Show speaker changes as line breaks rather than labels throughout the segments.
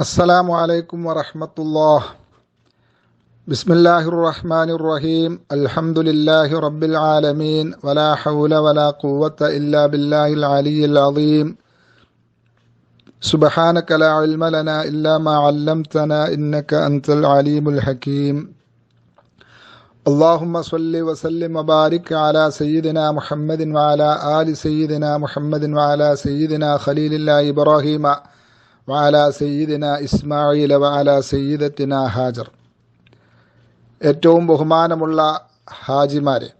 السلام عليكم ورحمة الله. بسم الله الرحمن الرحيم. الحمد لله رب العالمين. ولا حول ولا قوة إلا بالله العلي العظيم. سبحانك لا علم لنا إلا ما علمتنا إنك أنت العليم الحكيم. اللهم صل وسلم وبارك على سيدنا محمد وعلى آل سيدنا محمد وعلى سيدنا خليل الله إبراهيم. വാല സയ്യിദിന ഇസ്മായിൽ വാല സയ്യിദത്തിന ഹാജർ. ഏറ്റവും ബഹുമാനമുള്ള ഹാജിമാരെ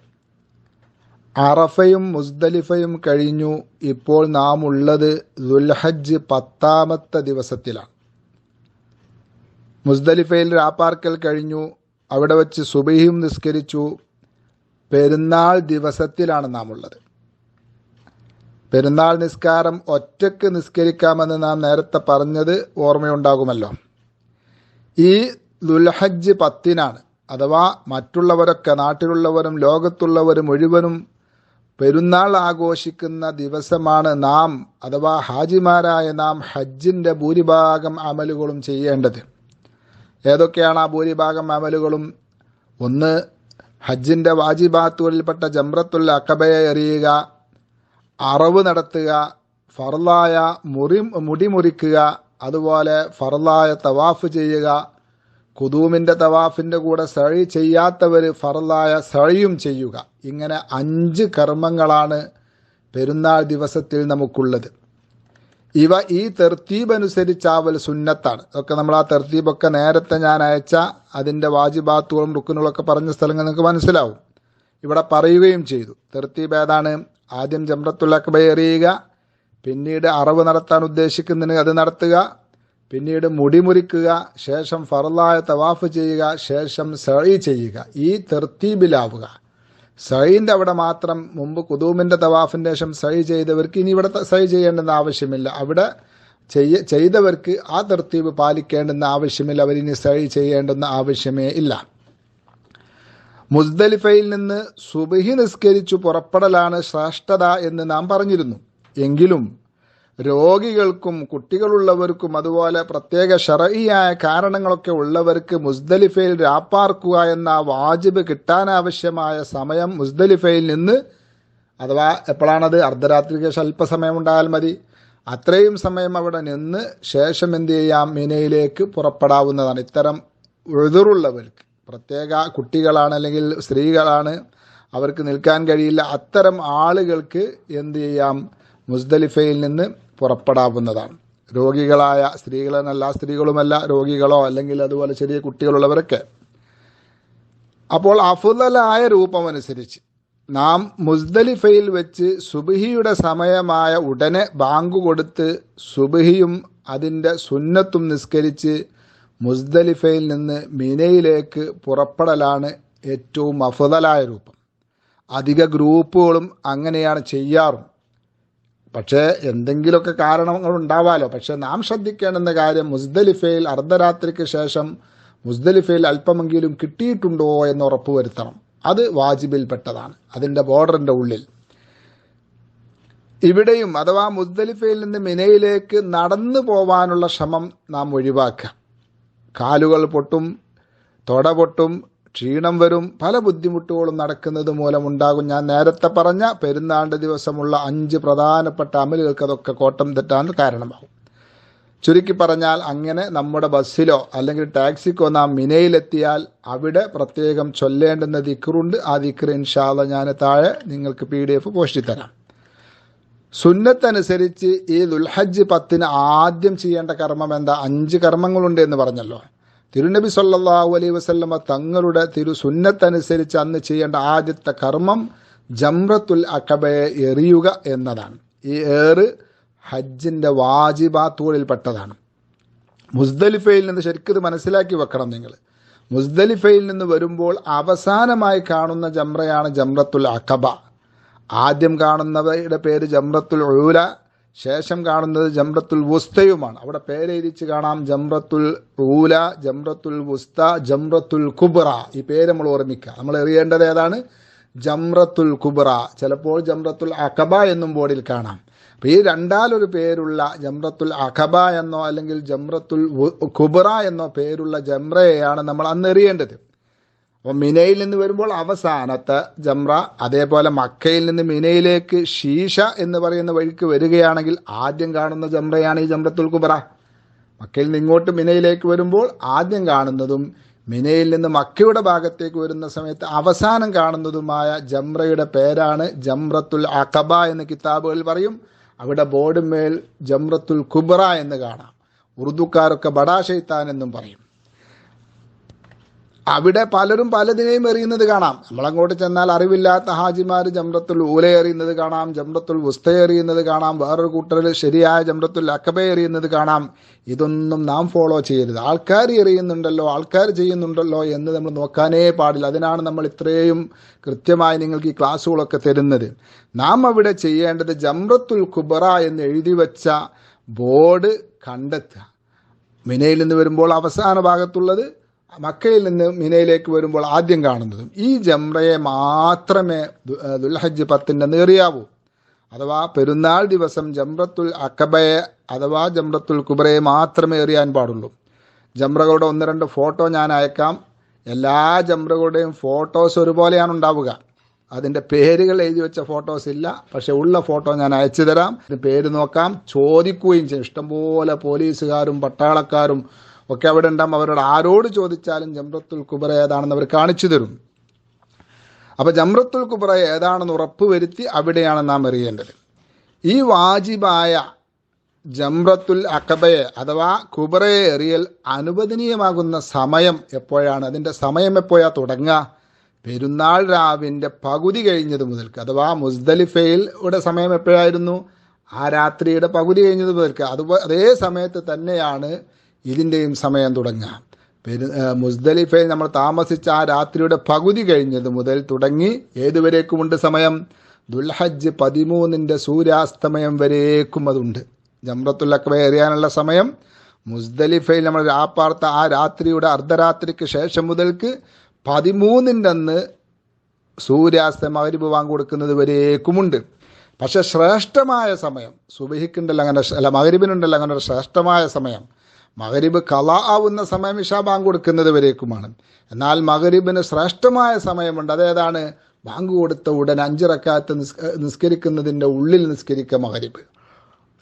അറഫയും മുസ്ദലിഫയും കഴിഞ്ഞു ഇപ്പോൾ നാം ഉള്ളത് ദുൽഹജ് പത്താമത്തെ ദിവസത്തിലാണ്. മുസ്ദലിഫയിൽ രാപ്പാർക്കൽ കഴിഞ്ഞു അവിടെ വച്ച് സുബഹിയും നിസ്കരിച്ചു. പെരുന്നാൾ ദിവസത്തിലാണ് നാം ഉള്ളത്. പെരുന്നാൾ നിസ്കാരം ഒറ്റയ്ക്ക് നിസ്കരിക്കാമെന്ന് നാം നേരത്തെ പറഞ്ഞത് ഓർമ്മയുണ്ടാകുമല്ലോ. ഈ ദുൽഹജ്ജ് പത്തിനാണ്. അഥവാ മറ്റുള്ളവരൊക്കെ നാട്ടിലുള്ളവരും ലോകത്തുള്ളവരും മുഴുവനും പെരുന്നാൾ ആഘോഷിക്കുന്ന ദിവസമാണ് നാം അഥവാ ഹാജിമാരായ നാം ഹജ്ജിന്റെ ഭൂരിഭാഗം അമലുകളും ചെയ്യേണ്ടത്. ഏതൊക്കെയാണ് ആ ഭൂരിഭാഗം അമലുകളും? ഒന്ന് ഹജ്ജിന്റെ വാജിബാത്തുകളിൽപ്പെട്ട ജംറത്തുൽ അക്കബയെ എറിയുക. അറവ് നടത്തുക ഫർലായ മുറി മുടി മുറിക്കുക അതുപോലെ ഫർലായ തവാഫ് ചെയ്യുക. കുതൂമിന്റെ തവാഫിന്റെ കൂടെ സഴി ചെയ്യാത്തവർ ഫറലായ സഴിയും ചെയ്യുക. ഇങ്ങനെ അഞ്ച് കർമ്മങ്ങളാണ് പെരുന്നാൾ ദിവസത്തിൽ നമുക്കുള്ളത്. ഇവ ഈ തെർത്തീബ് അനുസരിച്ചാവൽ സുന്നത്താണ്. ഇതൊക്കെ നമ്മൾ ആ തെർത്തീബൊക്കെ നേരത്തെ ഞാൻ അയച്ച അതിന്റെ വാജിബാത്തുകളും റുക്കുനുകളൊക്കെ പറഞ്ഞ സ്ഥലങ്ങൾ നിങ്ങൾക്ക് മനസ്സിലാവും. ഇവിടെ പറയുകയും ചെയ്തു. തെർത്തീബ് ഏതാണ്? ആദ്യം ജംറത്തുൽ അക്ബ എറിയുക പിന്നീട് അറവ് നടത്താൻ ഉദ്ദേശിക്കുന്നതിന് അത് നടത്തുക പിന്നീട് മുടിമുറിക്കുക ശേഷം ഫറലായ തവാഫ് ചെയ്യുക ശേഷം സഴി ചെയ്യുക. ഈ തെർത്തീബിലാവുക. സഴീന്റെ അവിടെ മാത്രം മുമ്പ് കുതൂമിന്റെ തവാഫിന്റെ ശേഷം സഴി ചെയ്തവർക്ക് ഇനി ഇവിടെ സഴി ചെയ്യേണ്ടെന്ന് ആവശ്യമില്ല. അവിടെ ചെയ്യ ചെയ്തവർക്ക് ആ തെർത്തീബ് പാലിക്കേണ്ടെന്ന ആവശ്യമില്ല. അവരിനി സഴി ചെയ്യേണ്ടെന്ന ആവശ്യമേ ഇല്ല. മുസ്ദലിഫയിൽ നിന്ന് സുബഹി നിസ്കരിച്ചു പുറപ്പെടലാണ് ശ്രേഷ്ഠത എന്ന് നാം പറഞ്ഞിരുന്നു. എങ്കിലും രോഗികൾക്കും കുട്ടികളുള്ളവർക്കും അതുപോലെ പ്രത്യേക ഷറയിയായ കാരണങ്ങളൊക്കെ ഉള്ളവർക്ക് മുസ്ദലിഫയിൽ രാപ്പാർക്കുക എന്ന വാജിബ് കിട്ടാനാവശ്യമായ സമയം മുസ്ദലിഫയിൽ നിന്ന് അഥവാ എപ്പോഴാണത് അർദ്ധരാത്രിക്ക് ശേഷം അല്പസമയം ഉണ്ടായാൽ മതി അത്രയും സമയം അവിടെ നിന്ന് ശേഷം എന്ത് ചെയ്യാം? മിനയിലേക്ക് പുറപ്പെടാവുന്നതാണ്. ഇത്തരം എതിറുള്ളവർക്ക് പ്രത്യേക കുട്ടികളാണ് അല്ലെങ്കിൽ സ്ത്രീകളാണ് അവർക്ക് നിൽക്കാൻ കഴിയില്ല. അത്തരം ആളുകൾക്ക് എന്ത് ചെയ്യാം? മുസ്ദലിഫയിൽ നിന്ന് പുറപ്പെടാവുന്നതാണ്. രോഗികളായ സ്ത്രീകളെന്നല്ല സ്ത്രീകളുമല്ല രോഗികളോ അല്ലെങ്കിൽ അതുപോലെ ചെറിയ കുട്ടികളുള്ളവരൊക്കെ. അപ്പോൾ അഫുദലായ രൂപമനുസരിച്ച് നാം മുസ്ദലിഫയിൽ വെച്ച് സുബിഹിയുടെ സമയമായ ഉടനെ ബാങ്ക് കൊടുത്ത് സുബിഹിയും അതിന്റെ സുന്നത്തും നിസ്കരിച്ച് മുസ്ദലിഫയിൽ നിന്ന് മിനയിലേക്ക് പുറപ്പെടലാണ് ഏറ്റവും അഫുതലായ രൂപം. അധിക ഗ്രൂപ്പുകളും അങ്ങനെയാണ് ചെയ്യാറും. പക്ഷേ എന്തെങ്കിലുമൊക്കെ കാരണങ്ങൾ ഉണ്ടാവാലോ? പക്ഷേ നാം ശ്രദ്ധിക്കേണ്ടുന്ന കാര്യം മുസ്ദലിഫയിൽ അർദ്ധരാത്രിക്ക് ശേഷം മുസ്ദലിഫയിൽ അല്പമെങ്കിലും കിട്ടിയിട്ടുണ്ടോ എന്ന് ഉറപ്പുവരുത്തണം അത് വാജിബിൽപ്പെട്ടതാണ്. അതിന്റെ ബോർഡറിന്റെ ഉള്ളിൽ. ഇവിടെയും അഥവാ മുസ്ദലിഫയിൽ നിന്ന് മിനയിലേക്ക് നടന്നു പോവാനുള്ള ശ്രമം നാം ഒഴിവാക്കുക. കാലുകൾ പൊട്ടും തൊട പൊട്ടും ക്ഷീണം വരും പല ബുദ്ധിമുട്ടുകളും നടക്കുന്നത് മൂലമുണ്ടാകും. ഞാൻ നേരത്തെ പറഞ്ഞ പെരുന്നാണ്ട് ദിവസമുള്ള അഞ്ച് പ്രധാനപ്പെട്ട അമലുകൾക്ക് അതൊക്കെ കോട്ടം തെറ്റാൻ കാരണമാകും. ചുരുക്കി പറഞ്ഞാൽ അങ്ങനെ നമ്മുടെ ബസ്സിലോ അല്ലെങ്കിൽ ടാക്സിക്കോ നാം മിനയിലെത്തിയാൽ അവിടെ പ്രത്യേകം ചൊല്ലേണ്ടുന്ന ദിക്കറുണ്ട് ആ ദിക്കർ ഇൻഷാല്ല ഞാൻ താഴെ നിങ്ങൾക്ക് പി ഡി എഫ് പോസ്റ്റ് തരാം. സുന്നത്തനുസരിച്ച് ഈ ദുൽഹജ്ജ് പത്തിന് ആദ്യം ചെയ്യേണ്ട കർമ്മം എന്താ? അഞ്ച് കർമ്മങ്ങളുണ്ട് എന്ന് പറഞ്ഞല്ലോ. തിരുനബി സല്ലാഹു അലൈ വസല്ലമ തങ്ങളുടെ തിരു സുന്നത്തനുസരിച്ച് അന്ന് ചെയ്യേണ്ട ആദ്യത്തെ കർമ്മം ജംറത്തുൽ അക്കബയെ എറിയുക എന്നതാണ്. ഈ ഏറ് ഹജ്ജിന്റെ വാജിബാത്തുകളിൽപ്പെട്ടതാണ്. മുസ്ദലിഫയിൽ നിന്ന് ശരിക്കും ഇത് മനസ്സിലാക്കി വെക്കണം നിങ്ങൾ. മുസ്ദലിഫയിൽ നിന്ന് വരുമ്പോൾ അവസാനമായി കാണുന്ന ജംറയാണ് ജംറത്തുൽ അക്കബ ആദ്യം കാണുന്നവയുടെ പേര് ജംറത്തുൽ ഒഴൂല ശേഷം കാണുന്നത് ജംറത്തുൽ വുസ്തയുമാണ്. അവിടെ പേരെഴുതിച്ച് കാണാം ജംറത്തുൽ ഊല ജംറത്തുൽ വുസ്ത ജംറത്തുൽ കുബ്ര ഈ പേര് നമ്മൾ ഓർമ്മിക്കുക. നമ്മൾ എറിയേണ്ടത് ഏതാണ്? ജംറത്തുൽ കുബ്ര ചിലപ്പോൾ ജംറത്തുൽ അഖബ എന്നും ബോർഡിൽ കാണാം. അപ്പോൾ ഈ രണ്ടാലൊരു പേരുള്ള ജംറത്തുൽ അഖബ എന്നോ അല്ലെങ്കിൽ ജംറത്തുൽ കുബ്ര എന്നോ പേരുള്ള ജംറയെയാണ് നമ്മൾ അന്ന് എറിയേണ്ടത്. അപ്പോൾ മിനയിൽ നിന്ന് വരുമ്പോൾ അവസാനത്ത് ജംറ അതേപോലെ മക്കയിൽ നിന്ന് മിനയിലേക്ക് ഷീഷ എന്ന് പറയുന്ന വഴിക്ക് വരികയാണെങ്കിൽ ആദ്യം കാണുന്ന ജംറയാണ് ഈ ജംറത്തുൽ കുബറ മക്കയിൽ നിന്ന് ഇങ്ങോട്ട് മിനയിലേക്ക് വരുമ്പോൾ ആദ്യം കാണുന്നതും മിനയിൽ നിന്ന് മക്കയുടെ ഭാഗത്തേക്ക് വരുന്ന സമയത്ത് അവസാനം കാണുന്നതുമായ ജംറയുടെ പേരാണ് ജംറത്തുൽ അഖബ എന്ന് കിതാബുകളിൽ പറയും. അവിടെ ബോർഡുമേൽ ജംറത്തുൽ കുബറ എന്ന് കാണാം. ഉറുദുക്കാരൊക്കെ ബടാ ഷെയ്ത്താൻ എന്നും പറയും. അവിടെ പലരും പലതിനെയും എറിയുന്നത് കാണാം. നമ്മളങ്ങോട്ട് ചെന്നാൽ അറിവില്ലാത്ത ഹാജിമാർ ജംറത്തുൽ ഊല എറിയുന്നത് കാണാം ജംറത്തുൽ ഉസ്ത എറിയുന്നത് കാണാം വേറൊരു കൂട്ടരിൽ ശരിയായ ജംറത്തുൽ അക്കബ എറിയുന്നത് കാണാം. ഇതൊന്നും നാം ഫോളോ ചെയ്യരുത്. ആൾക്കാർ എറിയുന്നുണ്ടല്ലോ ആൾക്കാർ ചെയ്യുന്നുണ്ടല്ലോ എന്ന് നമ്മൾ നോക്കാനേ പാടില്ല. അതിനാണ് നമ്മൾ ഇത്രയും കൃത്യമായി നിങ്ങൾക്ക് ഈ ക്ലാസ്സുകളൊക്കെ തരുന്നത്. നാം അവിടെ ചെയ്യേണ്ടത് ജംറത്തുൽ കുബറ എന്ന് എഴുതി വച്ച ബോർഡ് കണ്ടെത്തുക. മിനയിൽ നിന്ന് വരുമ്പോൾ അവസാന ഭാഗത്തുള്ളത് മക്കയിൽ നിന്ന് മിനയിലേക്ക് വരുമ്പോൾ ആദ്യം കാണുന്നതും ഈ ജംറയെ മാത്രമേ ദുൽഹജ്ജ് പത്തിന്റെ നേറിയാവൂ. അഥവാ പെരുന്നാൾ ദിവസം ജംറത്തുൽ അക്കബയെ അഥവാ ജംറത്തുൽ കുബറയെ മാത്രമേ എറിയാൻ പാടുള്ളൂ. ജംറകളുടെ ഒന്ന് രണ്ട് ഫോട്ടോ ഞാൻ അയക്കാം. എല്ലാ ജംറകളുടെയും ഫോട്ടോസ് ഒരുപോലെയാണ് ഉണ്ടാവുക. അതിന്റെ പേരുകൾ എഴുതി വെച്ച ഫോട്ടോസ് ഇല്ല. പക്ഷെ ഉള്ള ഫോട്ടോ ഞാൻ അയച്ചു തരാം. പേര് നോക്കാം. ചോദിക്കുകയും ചെയ്യും. ഇഷ്ടംപോലെ പോലീസുകാരും പട്ടാളക്കാരും ഒക്കെ അവിടെ ഉണ്ടാകും. അവരോട് ആരോട് ചോദിച്ചാലും ജംറത്തുൽ കുബറ ഏതാണെന്ന് അവർ കാണിച്ചു തരും. അപ്പോൾ ജംറത്തുൽ കുബറ ഏതാണെന്ന് ഉറപ്പ് വരുത്തി അവിടെയാണ് നാം എറിയേണ്ടത്. ഈ വാജിബായ ജംറത്തുൽ അക്കബയെ അഥവാ കുബറയെ എറിയൽ അനുവദനീയമാകുന്ന സമയം എപ്പോഴാണ്? അതിന്റെ സമയം എപ്പോഴാ തുടങ്ങുക? പെരുന്നാൾ രാവിന്റെ പകുതി കഴിഞ്ഞത് മുതൽക്ക്. അഥവാ മുസ്ദലിഫയിൽ യുടെ സമയം എപ്പോഴായിരുന്നു? ആ രാത്രിയുടെ പകുതി കഴിഞ്ഞത് മുതൽക്ക്. അതുപോലെ അതേ സമയത്ത് തന്നെയാണ് ഇതിന്റെയും സമയം മുസ്തലിഫയിൽ മുസ്ദലിഫയിൽ നമ്മൾ താമസിച്ച ആ രാത്രിയുടെ പകുതി കഴിഞ്ഞത് മുതൽ തുടങ്ങി ഏതുവരേക്കുമുണ്ട് സമയം? ദുൽഹജ്ജ് പതിമൂന്നിന്റെ സൂര്യാസ്തമയം വരേക്കും അതുണ്ട്. ജംറത്തുൽ എറിയാനുള്ള സമയം. മുസ്ദലിഫയിൽ നമ്മൾ രാപ്പാർത്ത ആ രാത്രിയുടെ അർദ്ധരാത്രിക്ക് ശേഷം മുതൽക്ക് പതിമൂന്നിന്റെ അന്ന് സൂര്യാസ്തമ മകരിബ് വാങ്ങിക്കൊടുക്കുന്നത് വരേക്കുമുണ്ട്. പക്ഷേ ശ്രേഷ്ഠമായ സമയം സുബഹിക്കുണ്ടല്ലോ അങ്ങനെ അല്ല മകരിബിനുണ്ടല്ലോ അങ്ങനെ ഒരു ശ്രേഷ്ഠമായ സമയം. മകരിബ് കല ആവുന്ന സമയം ഇഷാ ബാങ്ക് കൊടുക്കുന്നത് വരേക്കുമാണ്. എന്നാൽ മകരിബിന് ശ്രേഷ്ഠമായ സമയമുണ്ട്. അതേതാണ്? ബാങ്ക് കൊടുത്ത ഉടൻ അഞ്ചിറക്കാലത്ത് നിസ് നിസ്കരിക്കുന്നതിന്റെ ഉള്ളിൽ നിസ്കരിക്കുക മകരിബ്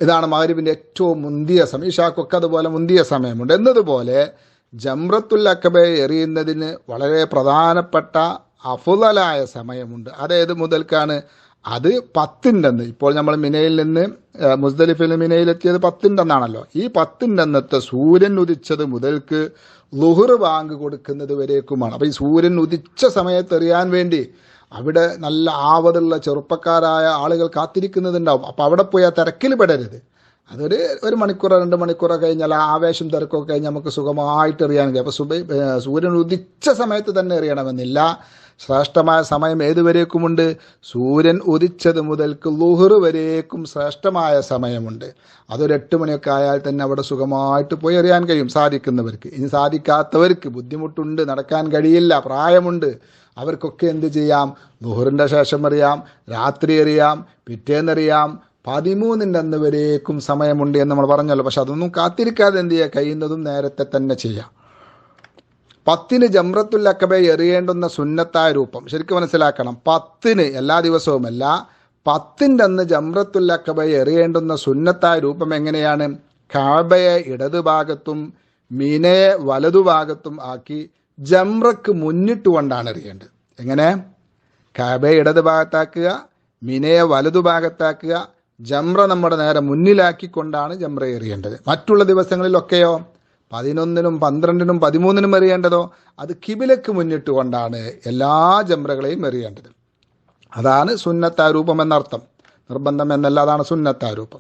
ഇതാണ് മകരിബിന്റെ ഏറ്റവും മുന്തിയ സമയം. ഇഷാക്കൊക്കെ അതുപോലെ മുന്തിയ സമയമുണ്ട്. എന്നതുപോലെ ജംറത്തുൽ അക്കബെ എറിയുന്നതിന് വളരെ പ്രധാനപ്പെട്ട അഫുതലായ സമയമുണ്ട്. അതേത് മുതൽക്കാണ്? അത് പത്തുണ്ടെന്ന് ഇപ്പോൾ നമ്മൾ മിനയിൽ നിന്ന് മുസ്ദലിഫിൽ മിനയിലെത്തിയത് പത്തിന്റെ അന്നാണല്ലോ ഈ പത്തിന്റെ അന്നത്തെ സൂര്യൻ ഉദിച്ചത് മുതൽക്ക് ലുഹർ ബാങ്ക് കൊടുക്കുന്നത് വരേക്കുമാണ്. അപ്പോൾ ഈ സൂര്യൻ ഉദിച്ച സമയത്തെറിയാൻ വേണ്ടി അവിടെ നല്ല ആവതുള്ള ചെറുപ്പക്കാരായ ആളുകൾ കാത്തിരിക്കുന്നതുണ്ടാവും. അപ്പോൾ അവിടെ പോയി ആ തിരക്കിൽ പെടരുത്. അതൊരു ഒരു മണിക്കൂറോ രണ്ട് മണിക്കൂറോ കഴിഞ്ഞാൽ ആവേശം തിരക്കൊക്കെ കഴിഞ്ഞ് നമുക്ക് സുഖമായിട്ട് എറിയാൻ കഴിയും. അപ്പോൾ സൂര്യൻ ഉദിച്ച സമയത്ത് തന്നെ എറിയണമെന്നില്ല. ശ്രേഷ്ഠമായ സമയം ഏതുവരേക്കുമുണ്ട്? സൂര്യൻ ഉദിച്ചത് മുതൽക്ക് ലുഹർ വരേക്കും ശ്രേഷ്ഠമായ സമയമുണ്ട്. അതൊരു എട്ട് മണിയൊക്കെ ആയാൽ തന്നെ അവിടെ സുഖമായിട്ട് പോയി അറിയാൻ കഴിയും സാധിക്കുന്നവർക്ക്. ഇനി സാധിക്കാത്തവർക്ക് ബുദ്ധിമുട്ടുണ്ട് നടക്കാൻ കഴിയില്ല പ്രായമുണ്ട്. അവർക്കൊക്കെ എന്ത് ചെയ്യാം? ലുഹറിന്റെ ശേഷം അറിയാം രാത്രി അറിയാം പിറ്റേന്നറിയാം. പതിമൂന്നിന്റെ അന്ന് വരേക്കും സമയമുണ്ട് എന്ന് നമ്മൾ പറഞ്ഞല്ലോ. പക്ഷെ അതൊന്നും കാത്തിരിക്കാതെ എന്ത് ചെയ്യുക? കഴിയുന്നതും നേരത്തെ തന്നെ ചെയ്യാം. പത്തിന് ജംറത്തുൽ അക്കബ എറിയേണ്ടുന്ന സുന്നത്തായ രൂപം. ശരിക്കും മനസ്സിലാക്കണം. പത്തിന് എല്ലാ ദിവസവുമല്ല പത്തിന്റെ അന്ന് ജംറത്തുൽ അക്കബ എറിയേണ്ടുന്ന സുന്നത്തായ രൂപം എങ്ങനെയാണ്? കാബയെ ഇടതുഭാഗത്തും മീനയെ വലതുഭാഗത്തും ആക്കി ജംറക്ക് മുന്നിട്ടുകൊണ്ടാണ് എറിയേണ്ടത്. എങ്ങനെ? കാബയെ ഇടതുഭാഗത്താക്കുക മിനയെ വലതുഭാഗത്താക്കുക ജംറ നമ്മുടെ നേരെ മുന്നിലാക്കിക്കൊണ്ടാണ് ജംറ എറിയേണ്ടത്. മറ്റുള്ള ദിവസങ്ങളിലൊക്കെയോ? പതിനൊന്നിനും പന്ത്രണ്ടിനും പതിമൂന്നിനും എറിയേണ്ടതോ? അത് കിബിലക്ക് മുന്നിട്ടുകൊണ്ടാണ് എല്ലാ ജംറകളെയും എറിയേണ്ടത്. അതാണ് സുന്നത്താരൂപം എന്നർത്ഥം. നിർബന്ധം എന്നല്ല അതാണ് സുന്നത്താരൂപം.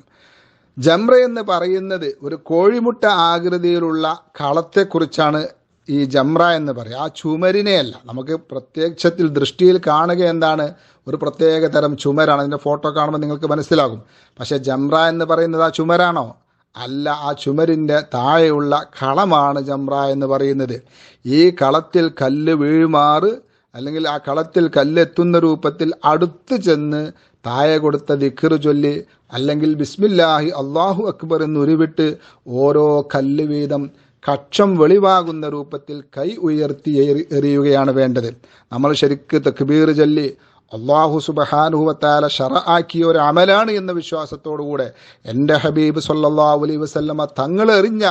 ജംറ എന്ന് പറയുന്നത് ഒരു കോഴിമുട്ട ആകൃതിയിലുള്ള കളത്തെക്കുറിച്ചാണ് ഈ ജംറ എന്ന് പറയുക. ആ ചുമരിനെയല്ല. നമുക്ക് പ്രത്യക്ഷത്തിൽ ദൃഷ്ടിയിൽ കാണുക എന്താണ്? ഒരു പ്രത്യേക തരം ചുമരാണ്. അതിന്റെ ഫോട്ടോ കാണുമ്പോൾ നിങ്ങൾക്ക് മനസ്സിലാകും. പക്ഷേ ജംറ എന്ന് പറയുന്നത് ആ ചുമരാണോ? അല്ല ആ ചുമരിന്റെ താഴെയുള്ള കളമാണ് ജംറ എന്ന് പറയുന്നത്. ഈ കളത്തിൽ കല്ല് വീഴുമാറ് അല്ലെങ്കിൽ ആ കളത്തിൽ കല്ലെത്തുന്ന രൂപത്തിൽ അടുത്ത് ചെന്ന് താഴെ കൊടുത്ത ദിഖർ ചൊല്ലി അല്ലെങ്കിൽ ബിസ്മില്ലാഹി അള്ളാഹു അക്ബർ എന്ന് ഉരുവിട്ട് ഓരോ കല്ല് വീതം കക്ഷം വെളിവാകുന്ന രൂപത്തിൽ കൈ ഉയർത്തി എറിയുകയാണ് വേണ്ടത്. നമ്മൾ ശരിക്ക് തക്ബീർ ചൊല്ലി അള്ളാഹു സുബഹാനുഹുവത്താല ഷറ ആക്കിയ ഒരു അമലാണ് എന്ന വിശ്വാസത്തോടുകൂടെ എന്റെ ഹബീബ് സല്ലാഹു അലൈ വസല്ലമ തങ്ങൾ എറിഞ്ഞ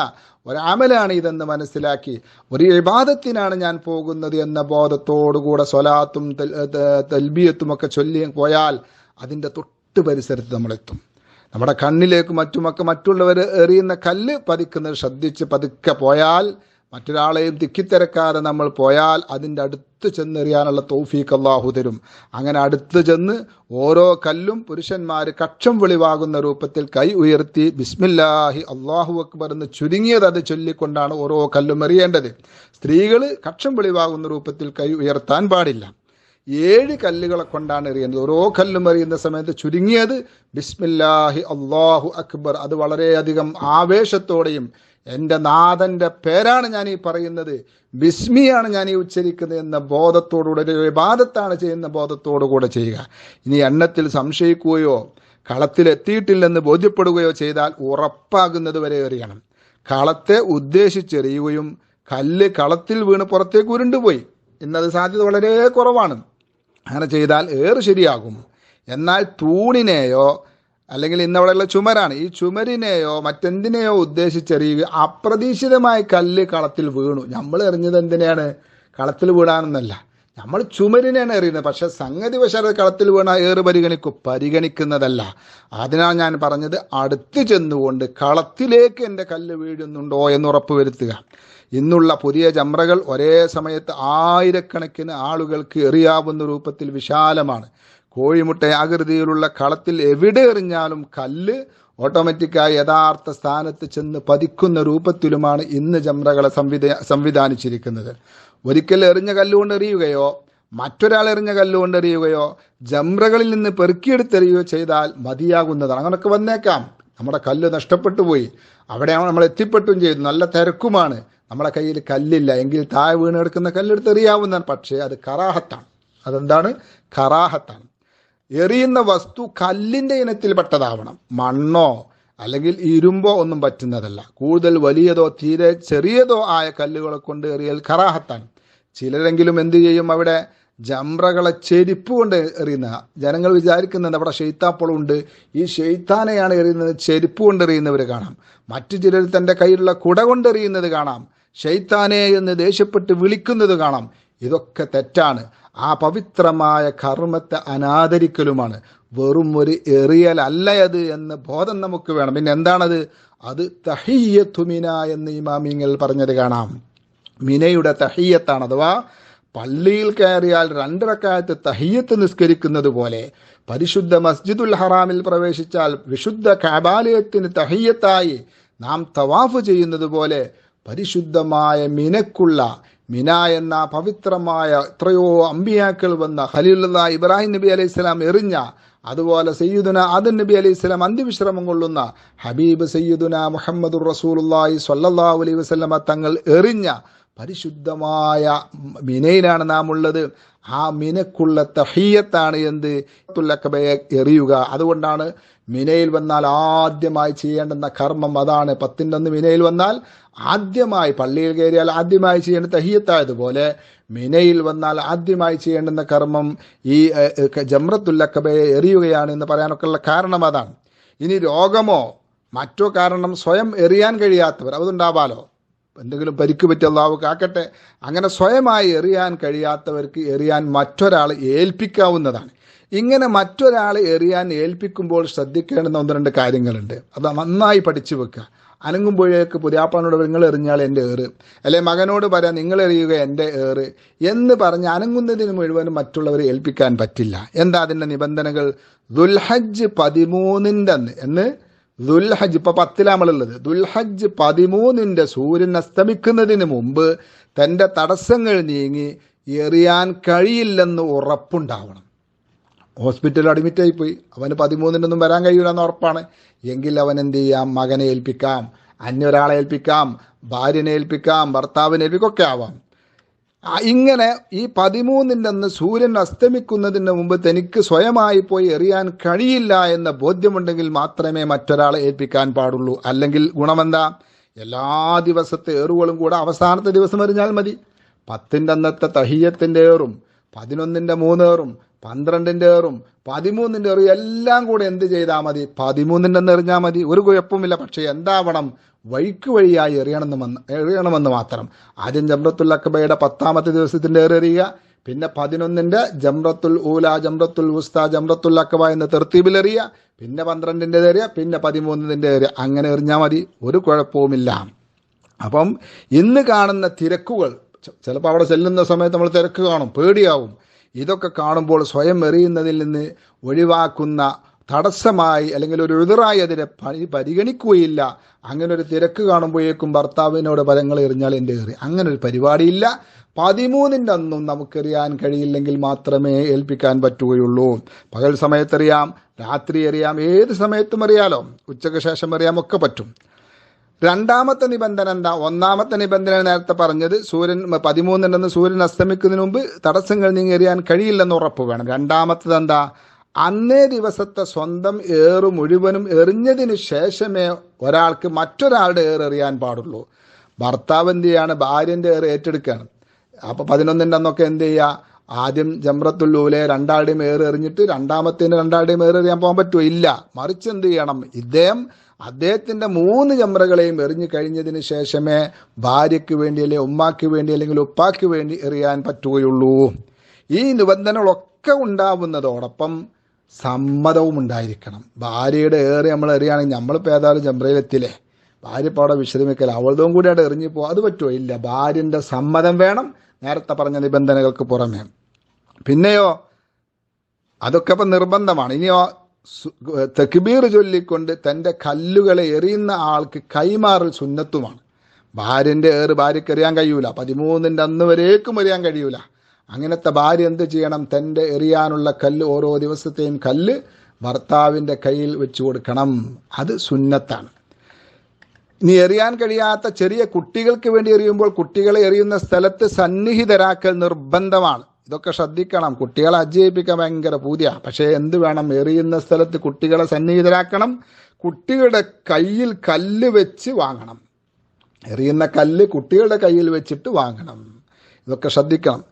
ഒരമലാണ് ഇതെന്ന് മനസ്സിലാക്കി ഒരു ഇബാദത്തിനാണ് ഞാൻ പോകുന്നത് എന്ന ബോധത്തോടുകൂടെ സ്വലാത്തും തൽ- തൽബിയത്തും ഒക്കെ ചൊല്ലി പോയാൽ അതിന്റെ തൊട്ട് പരിസരത്ത് നമ്മളെത്തും. നമ്മുടെ കണ്ണിലേക്ക് മറ്റുമൊക്കെ മറ്റുള്ളവർ എറിയുന്ന കല്ല് പതിക്കുന്നത് ശ്രദ്ധിച്ച് പതുക്കെ പോയാൽ മറ്റൊരാളെയും തിക്കിത്തിരക്കാതെ നമ്മൾ പോയാൽ അതിന്റെ അടുത്ത് ചെന്നെറിയാനുള്ള തൗഫീഖ് അള്ളാഹു തരും. അങ്ങനെ അടുത്ത് ചെന്ന് ഓരോ കല്ലും പുരുഷന്മാർ കക്ഷം വെളിവാകുന്ന രൂപത്തിൽ കൈ ഉയർത്തി ബിസ്മില്ലാഹി അള്ളാഹു അക്ബർ എന്ന് ചുരുങ്ങിയത് അത് ചൊല്ലിക്കൊണ്ടാണ് ഓരോ കല്ലും എറിയേണ്ടത്. സ്ത്രീകൾ കക്ഷം വെളിവാകുന്ന രൂപത്തിൽ കൈ ഉയർത്താൻ പാടില്ല. ഏഴ് കല്ലുകളെ കൊണ്ടാണ് എറിയുന്നത്. ഓരോ കല്ലും എറിയുന്ന സമയത്ത് ചുരുങ്ങിയത് ബിസ്മില്ലാഹി അള്ളാഹു അക്ബർ. അത് വളരെയധികം ആവേശത്തോടെയും എന്റെ നാഥന്റെ പേരാണ് ഞാൻ ഈ പറയുന്നത്. ബിസ്മിയാണ് ഞാൻ ഈ ഉച്ചരിക്കുന്നത് എന്ന ബോധത്തോടുകൂടെ വിവാദത്താണ് ചെയ്യുന്ന ബോധത്തോടുകൂടെ ചെയ്യുക. ഇനി എണ്ണത്തിൽ സംശയിക്കുകയോ കളത്തിലെത്തിയിട്ടില്ലെന്ന് ബോധ്യപ്പെടുകയോ ചെയ്താൽ ഉറപ്പാകുന്നത് വരെ എറിയണം. കളത്തെ ഉദ്ദേശിച്ചെറിയുകയും കല്ല് കളത്തിൽ വീണ് പുറത്തേക്ക് ഉരുണ്ടുപോയി ഇന്നത് സാധ്യത വളരെ കുറവാണ്. അങ്ങനെ ചെയ്താൽ ഏറെ ശരിയാകും. എന്നാൽ തൂണിനെയോ അല്ലെങ്കിൽ ഇന്നവിടെയുള്ള ചുമരാണ്. ഈ ചുമരിനെയോ മറ്റെന്തിനെയോ ഉദ്ദേശിച്ചെറിയുക അപ്രതീക്ഷിതമായ കല്ല് കളത്തിൽ വീണു. നമ്മൾ എറിഞ്ഞത് എന്തിനാണ് കളത്തിൽ വീണാണെന്നല്ല. നമ്മൾ ചുമരിനെയാണ് എറിയുന്നത്. പക്ഷെ സംഗതി വശാൽ കളത്തിൽ വീണ ഏറ് പരിഗണിക്കും പരിഗണിക്കുന്നതല്ല. അതിനാൽ ഞാൻ പറഞ്ഞത് അടുത്ത് ചെന്നുകൊണ്ട് കളത്തിലേക്ക് എന്റെ കല്ല് വീഴുന്നുണ്ടോ എന്ന് ഉറപ്പ് വരുത്തുക. ഇന്നുള്ള പുതിയ ജമ്രകൾ ഒരേ സമയത്ത് ആയിരക്കണക്കിന് ആളുകൾക്ക് എറിയാവുന്ന രൂപത്തിൽ വിശാലമാണ്. കോഴിമുട്ട ആകൃതിയിലുള്ള കളത്തിൽ എവിടെ എറിഞ്ഞാലും കല്ല് ഓട്ടോമാറ്റിക്കായി യഥാർത്ഥ സ്ഥാനത്ത് ചെന്ന് പതിക്കുന്ന രൂപത്തിലുമാണ് ഇന്ന് ജംറകളെ സംവിധ സംവിധാനിച്ചിരിക്കുന്നത്. ഒരിക്കൽ എറിഞ്ഞ കല്ലുകൊണ്ട് എറിയുകയോ മറ്റൊരാൾ എറിഞ്ഞ കല്ലുകൊണ്ട് എറിയുകയോ ജംറകളിൽ നിന്ന് പെറുക്കിയെടുത്തെറിയുകയോ ചെയ്താൽ മതിയാകുന്നതാണ്. അങ്ങനൊക്കെ വന്നേക്കാം. നമ്മുടെ കല്ല് നഷ്ടപ്പെട്ടു പോയി. അവിടെയാണ് നമ്മൾ എത്തിപ്പെട്ടും ചെയ്തു. നല്ല തിരക്കുമാണ്. നമ്മുടെ കയ്യിൽ കല്ലില്ല. എങ്കിൽ താഴെ വീണെടുക്കുന്ന കല്ലെടുത്ത് എറിയാവുന്നതാണ്. പക്ഷേ അത് കറാഹത്താണ്. അതെന്താണ്? കറാഹത്താണ്. എറിയുന്ന വസ്തു കല്ലിന്റെ ഇനത്തിൽപ്പെട്ടതാവണം. മണ്ണോ അല്ലെങ്കിൽ ഇരുമ്പോ ഒന്നും പറ്റുന്നതല്ല. കൂടുതൽ വലിയതോ തീരെ ചെറിയതോ ആയ കല്ലുകളെ കൊണ്ട് എറിയൽ കറാഹത്താണ് ചിലരെങ്കിലും എന്തു ചെയ്യും? അവിടെ ജംറകളെ ചെരിപ്പ് കൊണ്ട് എറിയുന്ന. ജനങ്ങൾ വിചാരിക്കുന്നുണ്ട് അവിടെ ഷെയ്ത്താപ്പളുണ്ട് ഈ ഷെയ്ത്താനെയാണ് എറിയുന്നത്. ചെരിപ്പ് കൊണ്ട് എറിയുന്നവർ കാണാം. മറ്റു ചിലർ തന്റെ കയ്യിലുള്ള കുട കൊണ്ട് എറിയുന്നത് കാണാം. ഷെയ്ത്താനെ എന്ന് ദേഷ്യപ്പെട്ട് വിളിക്കുന്നത് കാണാം. ഇതൊക്കെ തെറ്റാണ്. ആ പവിത്രമായ കർമ്മത്തെ അനാദരിക്കലുമാണ്. വെറും ഒരു എറിയലല്ല അത് എന്ന് ബോധം നമുക്ക് വേണം. പിന്നെ എന്താണത്? അത് തഹീയത്തുമിന എന്ന് ഇമാമിങ്ങൾ പറഞ്ഞത് കാണാം. മിനയുടെ തഹീയത്താണ് അഥവാ പള്ളിയിൽ കയറിയാൽ രണ്ടരക്കാലത്ത് തഹിയത്ത് നിസ്കരിക്കുന്നത് പോലെ പരിശുദ്ധ മസ്ജിദുൽ ഹറാമിൽ പ്രവേശിച്ചാൽ വിശുദ്ധ കാബാലയത്തിന് തഹിയത്തായി നാം തവാഫ് ചെയ്യുന്നത് പോലെ പരിശുദ്ധമായ മിനക്കുള്ള മിന എന്ന പവിത്രമായ എത്രയോ അമ്പിയാക്കൾ വന്ന ഖലീലുള്ള ഇബ്രാഹിം നബി അലൈഹി സ്വലാം എറിഞ്ഞ അതുപോലെ സയ്യിദുന ആദൻ നബി അലൈഹി സ്വലാം അന്ത്യവിശ്രമം കൊള്ളുന്ന ഹബീബ് സയ്യിദുന മുഹമ്മദുർ റസൂലുള്ളാഹി സല്ലാ അലൈഹി വസ്ലമ തങ്ങൾ എറിഞ്ഞ പരിശുദ്ധമായ മിനയിലാണ് നാം ഉള്ളത്. ആ മിനക്കുള്ള തഹീയത്താണ് എന്ത്? തുല്ലക്കബയെ എറിയുക. അതുകൊണ്ടാണ് മിനയിൽ വന്നാൽ ആദ്യമായി ചെയ്യേണ്ടുന്ന കർമ്മം അതാണ്. പത്തിന്റെ അന്ന് മിനയിൽ വന്നാൽ ആദ്യമായി പള്ളിയിൽ കയറിയാൽ ആദ്യമായി ചെയ്യേണ്ട തഹിയത്തായതുപോലെ മിനയിൽ വന്നാൽ ആദ്യമായി ചെയ്യേണ്ടുന്ന കർമ്മം ഈ ജമ്രത്തുല്ലക്കബയെ എറിയുകയാണ് എന്ന് പറയാനൊക്കെയുള്ള കാരണം അതാണ്. ഇനി രോഗമോ മറ്റോ കാരണം സ്വയം എറിയാൻ കഴിയാത്തവർ അതുണ്ടാവാലോ എന്തെങ്കിലും പരിക്ക് പറ്റിയ അള്ളാഹു കാക്കട്ടെ. അങ്ങനെ സ്വയമായി എറിയാൻ കഴിയാത്തവർക്ക് എറിയാൻ മറ്റൊരാൾ ഏൽപ്പിക്കാവുന്നതാണ്. ഇങ്ങനെ മറ്റൊരാൾ എറിയാൻ ഏൽപ്പിക്കുമ്പോൾ ശ്രദ്ധിക്കേണ്ടുന്ന ഒന്ന് രണ്ട് കാര്യങ്ങളുണ്ട്. അത് നന്നായി പഠിച്ചു വെക്കുക. അനങ്ങുമ്പോഴേക്ക് പുതിയാപ്പനോട് നിങ്ങൾ എറിഞ്ഞാൽ എന്റെ ഏറ്. അല്ലെ മകനോട് പറയാം നിങ്ങൾ എറിയുക എന്റെ ഏറ്. എന്ന് പറഞ്ഞ് അനങ്ങുന്നതിന് മുഴുവനും മറ്റുള്ളവരെ ഏൽപ്പിക്കാൻ പറ്റില്ല. എന്താ അതിന്റെ നിബന്ധനകൾ? ദുൽഹജ്ജ് പതിമൂന്നിന്റെ എന്ന്? ദുൽഹജ് ഇപ്പൊ പത്തിലാമളുള്ളത് ദുൽഹജ് പതിമൂന്നിന്റെ സൂര്യൻ അസ്തമിക്കുന്നതിന് മുമ്പ് തന്റെ തടസ്സങ്ങൾ നീങ്ങി എറിയാൻ കഴിയില്ലെന്ന് ഉറപ്പുണ്ടാവണം. ഹോസ്പിറ്റലിൽ അഡ്മിറ്റായി പോയി അവന് പതിമൂന്നിനൊന്നും വരാൻ കഴിയില്ലെന്ന് ഉറപ്പാണ്. എങ്കിൽ അവൻ എന്ത് ചെയ്യാം? മകനെ ഏൽപ്പിക്കാം അന്യൊരാളെ ഏൽപ്പിക്കാം ഭാര്യനെ ഏൽപ്പിക്കാം ഭർത്താവിനെ ഏൽപ്പിക്കാം ഒക്കെ ആവാം ഇങ്ങനെ ഈ പതിമൂന്നിന്റെ അന്ന് സൂര്യൻ അസ്തമിക്കുന്നതിന് മുമ്പ് തനിക്ക് സ്വയമായി പോയി എറിയാൻ കഴിയില്ല എന്ന ബോധ്യമുണ്ടെങ്കിൽ മാത്രമേ മറ്റൊരാളെ ഏൽപ്പിക്കാൻ പാടുള്ളൂ. അല്ലെങ്കിൽ ഗുണമെന്താ? എല്ലാ ദിവസത്തെ ഏറുകളും കൂടെ അവസാനത്തെ ദിവസം എറിഞ്ഞാൽ മതി. പത്തിന്റെ അന്നത്തെ തഹീയത്തിന്റെ ഏറും പതിനൊന്നിന്റെ മൂന്നേറും പന്ത്രണ്ടിന്റെ ഏറും പതിമൂന്നിന്റെ ഏറും എല്ലാം കൂടെ എന്ത് ചെയ്താൽ മതി? പതിമൂന്നിന്റെ എറിഞ്ഞാൽ മതി. ഒരു കുഴപ്പമില്ല പക്ഷേ എന്താവണം? വഴിക്ക് വഴിയായി എറിയണമെന്ന് എറിയണമെന്ന് മാത്രം. ആദ്യം ജംറത്തുൽ അക്ബയുടെ പത്താമത്തെ ദിവസത്തിന്റെ ഏറെറിയുക പിന്നെ പതിനൊന്നിന്റെ ജംറത്തുൽ ഊല ജംറത്തുൽ ഉസ്ത ജംറത്തുൽ അക്ബ എന്ന തെർത്തീബിൽ എറിയുക പിന്നെ പന്ത്രണ്ടിന്റെ എറിയുക പിന്നെ പതിമൂന്നിന്റെ എറിയുക. അങ്ങനെ എറിഞ്ഞാൽ മതി. ഒരു കുഴപ്പവുമില്ല. അപ്പം ഇന്ന് കാണുന്ന തിരക്കുകൾ ചിലപ്പോൾ അവിടെ ചെല്ലുന്ന സമയത്ത് നമ്മൾ തിരക്ക് കാണും പേടിയാവും. ഇതൊക്കെ കാണുമ്പോൾ സ്വയം എറിയുന്നതിൽ നിന്ന് ഒഴിവാക്കുന്ന തടസ്സമായി അല്ലെങ്കിൽ ഒരു എതിറായി അതിനെ പരി പരിഗണിക്കുകയില്ല. അങ്ങനെ ഒരു തിരക്ക് കാണുമ്പോഴേക്കും ഭർത്താവിനോട് പദങ്ങൾ എറിഞ്ഞാൽ എന്റെ എറി. അങ്ങനെ ഒരു പരിപാടിയില്ല. പതിമൂന്നിന്റെ അന്നും നമുക്കെറിയാൻ കഴിയില്ലെങ്കിൽ മാത്രമേ ഏൽപ്പിക്കാൻ പറ്റുകയുള്ളൂ. പകൽ സമയത്തറിയാം രാത്രി അറിയാം ഏത് സമയത്തും അറിയാലോ ഉച്ചയ്ക്ക് ശേഷം അറിയാം ഒക്കെ പറ്റും. രണ്ടാമത്തെ നിബന്ധന എന്താ? ഒന്നാമത്തെ നിബന്ധന നേരത്തെ പറഞ്ഞത് സൂര്യൻ പതിമൂന്നിനെന്ന് സൂര്യൻ അസ്തമിക്കുന്നതിന് മുമ്പ് തടസ്സങ്ങൾ നീങ്ങി എറിയാൻ കഴിയില്ലെന്ന് ഉറപ്പ് വേണം. രണ്ടാമത്തത് എന്താ? അന്നേ ദിവസത്തെ സ്വന്തം ഏറ് മുഴുവനും എറിഞ്ഞതിന് ശേഷമേ ഒരാൾക്ക് മറ്റൊരാളുടെ ഏറെറിയാൻ പാടുള്ളൂ. ഭർത്താവ് എന്ത് ചെയ്യാണ്? ഭാര്യന്റെ ഏറ് ഏറ്റെടുക്കുകയാണ്. അപ്പൊ പതിനൊന്നിന്റെ അന്നൊക്കെ എന്ത് ചെയ്യുക? ആദ്യം ജമ്രത്തുള്ളൂലെ രണ്ടാളുടെയും ഏറെറിഞ്ഞിട്ട് രണ്ടാമത്തേന് രണ്ടാളുടെയും ഏറെറിയാൻ പോകാൻ പറ്റുമോ? ഇല്ല. മറിച്ച് എന്ത് ചെയ്യണം? ഇദ്ദേഹം അദ്ദേഹത്തിന്റെ മൂന്ന് ജമ്രകളെയും എറിഞ്ഞു കഴിഞ്ഞതിന് ശേഷമേ ഭാര്യയ്ക്ക് വേണ്ടി അല്ലെങ്കിൽ ഉമ്മാക്ക് വേണ്ടി അല്ലെങ്കിൽ ഉപ്പാക്ക് വേണ്ടി എറിയാൻ പറ്റുകയുള്ളൂ. ഈ നിബന്ധനകളൊക്കെ ഉണ്ടാവുന്നതോടൊപ്പം സമ്മതവും ഉണ്ടായിരിക്കണം. ഭാര്യയുടെ ഏറെ നമ്മൾ എറിയുകയാണെങ്കിൽ നമ്മളിപ്പോൾ ഏതായാലും ജമ്രയിലെത്തില്ലേ? ഭാര്യ ഇപ്പോൾ അവിടെ വിശ്രമിക്കല അവളതും കൂടി അവിടെ എറിഞ്ഞു പോകും അത് പറ്റുമോ? ഇല്ല. ഭാര്യന്റെ സമ്മതം വേണം. നേരത്തെ പറഞ്ഞ നിബന്ധനകൾക്ക് പുറമേ. പിന്നെയോ അതൊക്കെ ഇപ്പം നിർബന്ധമാണ്. ഇനിയോ തെക്കുബീർ ചൊല്ലിക്കൊണ്ട് തന്റെ കല്ലുകളെ എറിയുന്ന ആൾക്ക് കൈമാറൽ സുന്നത്തുമാണ്. ഭാര്യന്റെ ഏറ് ഭാര്യയ്ക്ക് എറിയാൻ കഴിയൂല. പതിമൂന്നിന്റെ അന്ന് വരേക്കും എറിയാൻ കഴിയൂല. അങ്ങനത്തെ ഭാര്യ എന്ത് ചെയ്യണം? തന്റെ എറിയാനുള്ള കല്ല് ഓരോ ദിവസത്തെയും കല്ല് ഭർത്താവിന്റെ കയ്യിൽ വെച്ചു കൊടുക്കണം. അത് സുന്നത്താണ്. ഇനി എറിയാൻ കഴിയാത്ത ചെറിയ കുട്ടികൾക്ക് വേണ്ടി എറിയുമ്പോൾ കുട്ടികളെ എറിയുന്ന സ്ഥലത്ത് സന്നിഹിതരാക്കൽ നിർബന്ധമാണ്. ഇതൊക്കെ ശ്രദ്ധിക്കണം. കുട്ടികളെ അജയിപ്പിക്കാൻ ഭയങ്കര പൂതിയാണ് പക്ഷേ എന്ത് വേണം? എറിയുന്ന സ്ഥലത്ത് കുട്ടികളെ സന്നിഹിതരാക്കണം. കുട്ടികളുടെ കയ്യിൽ കല്ല് വെച്ച് വാങ്ങണം. എറിയുന്ന കല്ല് കുട്ടികളുടെ കയ്യിൽ വെച്ചിട്ട് വാങ്ങണം. ഇതൊക്കെ ശ്രദ്ധിക്കണം.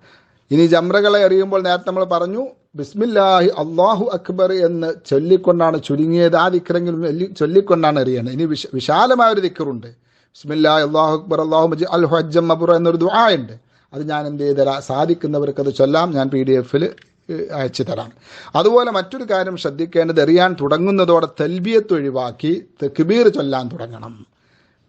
ഇനി ജമ്രകളെ എറിയുമ്പോൾ നേരത്തെ നമ്മൾ പറഞ്ഞു ബിസ്മില്ലാഹി അള്ളാഹു അക്ബർ എന്ന് ചൊല്ലിക്കൊണ്ടാണ് ചുരുങ്ങിയത്. ആ ദിക്കറെങ്കിലും ചൊല്ലിക്കൊണ്ടാണ് എറിയുന്നത് ഇനി വിശ വിശാലമായ ഒരു ദിക്കറുണ്ട് ബിസ്മില്ലാഹി അള്ളാഹു അക്ബർ അള്ളാഹു മജി അൽ ഹജ്ജം അബുറ എന്നൊരു ദുആ ഉണ്ട് അത് ഞാൻ എന്ത് ചെയ്തരാം സാധിക്കുന്നവർക്ക് അത് ചൊല്ലാം. ഞാൻ പി ഡി എഫിൽ അയച്ചു തരാം. അതുപോലെ മറ്റൊരു കാര്യം ശ്രദ്ധിക്കേണ്ടത് എറിയാൻ തുടങ്ങുന്നതോടെ തെൽബിയത്ത് ഒഴിവാക്കി തെക്കുബീർ ചൊല്ലാൻ തുടങ്ങണം.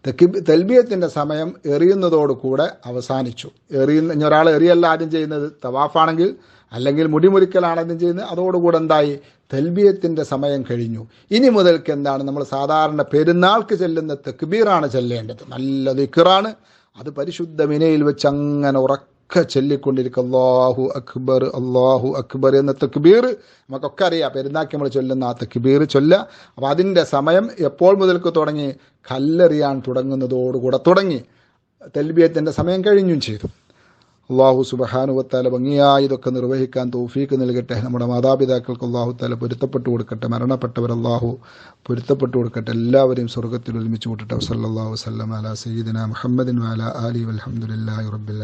തെക്കിബ് തെൽബിയത്തിന്റെ സമയം എറിയുന്നതോടുകൂടെ അവസാനിച്ചു. എറിയുന്ന ഇനി ഒരാൾ എറിയല്ല ആദ്യം ചെയ്യുന്നത് തവാഫാണെങ്കിൽ അല്ലെങ്കിൽ മുടിമുറിക്കലാണ് ആദ്യം ചെയ്യുന്നത്? അതോടുകൂടെ എന്തായി? തെൽബിയത്തിന്റെ സമയം കഴിഞ്ഞു. ഇനി മുതൽക്ക് എന്താണ്? നമ്മൾ സാധാരണ പെരുന്നാൾക്ക് ചെല്ലുന്ന തെക്ബീറാണ് ചെല്ലേണ്ടത്. നല്ല ദിക്കറാണ് അത് പരിശുദ്ധ മിനയിൽ വെച്ച് അങ്ങനെ ഉറക്കെ ചൊല്ലിക്കൊണ്ടിരിക്കുക. അള്ളാഹു അക്ബർ അള്ളാഹു അക്ബർ എന്ന തക്ബീർ. നമുക്കൊക്കെ അറിയാം. പെരുന്നാൾക്ക് നമ്മൾ ചൊല്ലുന്ന ആ തക്ബീർ ചൊല്ല. അപ്പോൾ അതിന്റെ സമയം എപ്പോൾ മുതൽക്ക് തുടങ്ങി? കല്ലെറിയാൻ തുടങ്ങുന്നതോടുകൂടെ തുടങ്ങി. തെൽബിയത്തിന്റെ സമയം കഴിഞ്ഞും ചെയ്തു. അള്ളാഹു സുബഹാനുവത്താല ഭംഗിയായതൊക്കെ നിർവഹിക്കാൻ തൗഫീക്ക് നൽകട്ടെ. നമ്മുടെ മാതാപിതാക്കൾക്ക് അള്ളാഹു താല പൊരുത്തപ്പെട്ടു കൊടുക്കട്ടെ. മരണപ്പെട്ടവർ അള്ളാഹു പൊരുത്തപ്പെട്ടു കൊടുക്കട്ടെ. എല്ലാവരെയും സ്വർഗത്തിൽ ഒരുമിച്ച് കൂട്ടട്ടെ. വസല്ലാഹു വസ്ലം അല സയ്യിദിന മുഹമ്മദിൻ വാല അലി അലഹമുല്ലാ റബ്ബില്ല